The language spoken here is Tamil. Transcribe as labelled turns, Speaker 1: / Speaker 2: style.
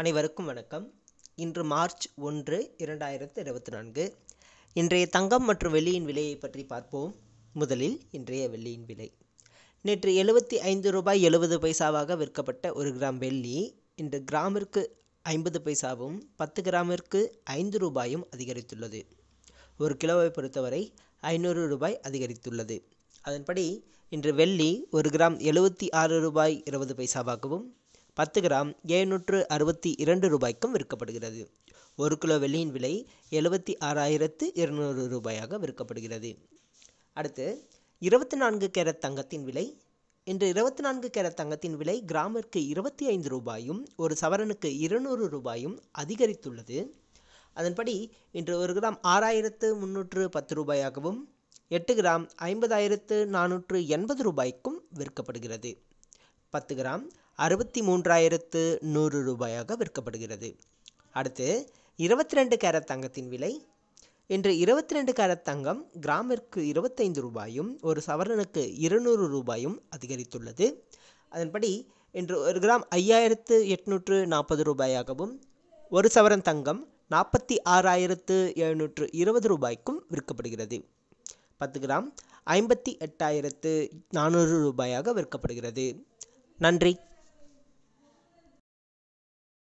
Speaker 1: அனைவருக்கும் வணக்கம். இன்று மார்ச் ஒன்று இரண்டாயிரத்து இருபத்தி நான்கு. இன்றைய தங்கம் மற்றும் வெள்ளியின் விலையை பற்றி பார்ப்போம். முதலில் இன்றைய வெள்ளியின் விலை. நேற்று எழுபத்தி ஐந்து ரூபாய் எழுபது பைசாவாக விற்கப்பட்ட ஒரு கிராம் வெள்ளி இன்று கிராமிற்கு ஐம்பது பைசாவும் பத்து கிராமிற்கு ஐந்து ரூபாயும் அதிகரித்துள்ளது. ஒரு கிலோவை பொறுத்தவரை ஐநூறு ரூபாய் அதிகரித்துள்ளது. அதன்படி இன்று வெள்ளி ஒரு கிராம் எழுபத்தி ஆறு ரூபாய் இருபது பைசாவாகவும் பத்து கிராம் எழுநூற்று அறுபத்தி இரண்டு ரூபாய்க்கும் விற்கப்படுகிறது. ஒரு கிலோ வெள்ளியின் விலை எழுபத்தி ஆறாயிரத்து இருநூறு ரூபாயாக விற்கப்படுகிறது. அடுத்து இருபத்தி நான்கு கேரட் தங்கத்தின் விலை. இன்று இருபத்தி நான்கு கேரட் தங்கத்தின் விலை கிராமிற்கு இருபத்தி ஐந்து ரூபாயும் ஒரு சவரனுக்கு இருநூறு ரூபாயும் அதிகரித்துள்ளது. அதன்படி இன்று ஒரு கிராம் ஆறாயிரத்து முன்னூற்று பத்து ரூபாயாகவும் எட்டு கிராம் ஐம்பதாயிரத்து நானூற்று எண்பது ரூபாய்க்கும் விற்கப்படுகிறது. பத்து கிராம் அறுபத்தி மூன்றாயிரத்து நூறு ரூபாயாக விற்கப்படுகிறது. அடுத்து இருபத்தி ரெண்டு கேரட் தங்கத்தின் விலை. இன்று இருபத்தி ரெண்டு கேரட் தங்கம் கிராமிற்கு இருபத்தைந்து ரூபாயும் ஒரு சவரனுக்கு இருநூறு ரூபாயும் அதிகரித்துள்ளது. அதன்படி இன்று ஒரு கிராம் ஐயாயிரத்து எட்நூற்று நாற்பது ரூபாயாகவும் ஒரு சவரன் தங்கம் நாற்பத்தி ஆறாயிரத்து எழுநூற்று இருபது ரூபாய்க்கும் விற்கப்படுகிறது. பத்து கிராம் ஐம்பத்தி எட்டாயிரத்து நானூறு ரூபாயாக விற்கப்படுகிறது. நன்றி.